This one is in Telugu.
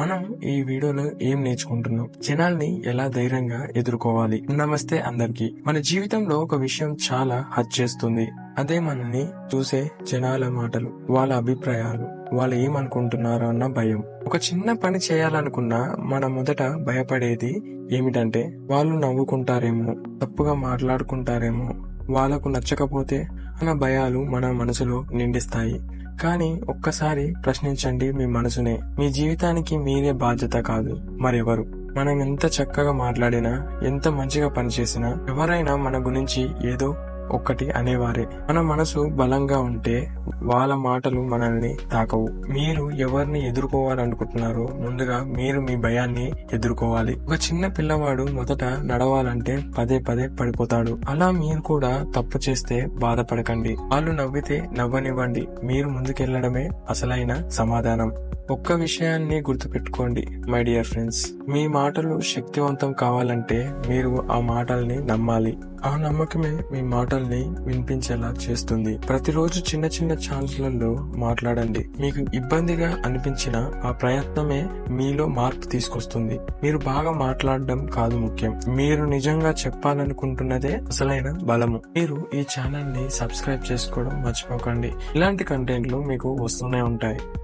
మనం ఈ వీడియోలో ఏం నేర్చుకుంటున్నాం? జనాల్ని ఎలా ధైర్యంగా ఎదుర్కోవాలి? నమస్తే అందరికి. మన జీవితంలో ఒక విషయం చాలా హత్ చేస్తుంది. అదే మనల్ని చూసే జనాల మాటలు వాళ్ళ అభిప్రాయాలు వాళ్ళు ఏమనుకుంటున్నారో అన్న భయం. ఒక చిన్న పని చేయాలనుకున్నా మన మొదట భయపడేది ఏమిటంటే వాళ్ళు నవ్వుకుంటారేమో తప్పుగా మాట్లాడుకుంటారేమో వాళ్ళకు నచ్చకపోతే అన్న భయాలు మన మనసులో నిండిస్తాయి. కానీ ఒక్కసారి ప్రశ్నించండి మీ మనసునే. మీ జీవితానికి మీరే బాధ్యత కాదు మరెవరు? మనం ఎంత చక్కగా మాట్లాడినా ఎంత మంచిగా పనిచేసినా ఎవరైనా మన గురించి ఏదో ఒక్కటి అనేవారే. మన మనసు బలంగా ఉంటే వాళ్ళ మాటలు మనల్ని తాకవు. మీరు ఎవరిని ఎదుర్కోవాలనుకుంటున్నారో ముందుగా మీరు మీ భయాన్ని ఎదుర్కోవాలి. ఒక చిన్న పిల్లవాడు మొదట నడవాలంటే పదే పదే పడిపోతాడు. అలా మీరు కూడా తప్పు చేస్తే బాధపడకండి. వాళ్ళు నవ్వితే నవ్వనివ్వండి. మీరు ముందుకెళ్ళడమే అసలైన సమాధానం. ఒక్క విషయాన్ని గుర్తుపెట్టుకోండి మై డియర్ ఫ్రెండ్స్ మీ మాటలు శక్తివంతం కావాలంటే మీరు ఆ మాటల్ని నమ్మాలి. ఆ నమ్మకమే మీ మాటల్ని వినిపించేలా చేస్తుంది. ప్రతిరోజు చిన్న చిన్న ఛాన్స్లలో మాట్లాడండి. మీకు ఇబ్బందిగా అనిపించిన ఆ ప్రయత్నమే మీలో మార్పు తీసుకొస్తుంది. మీరు బాగా మాట్లాడడం కాదు ముఖ్యం. మీరు నిజంగా చెప్పాలనుకుంటున్నదే అసలైన బలము. మీరు ఈ ఛానల్ని సబ్స్క్రైబ్ చేసుకోవడం మర్చిపోకండి. ఇలాంటి కంటెంట్లు మీకు వస్తూనే ఉంటాయి.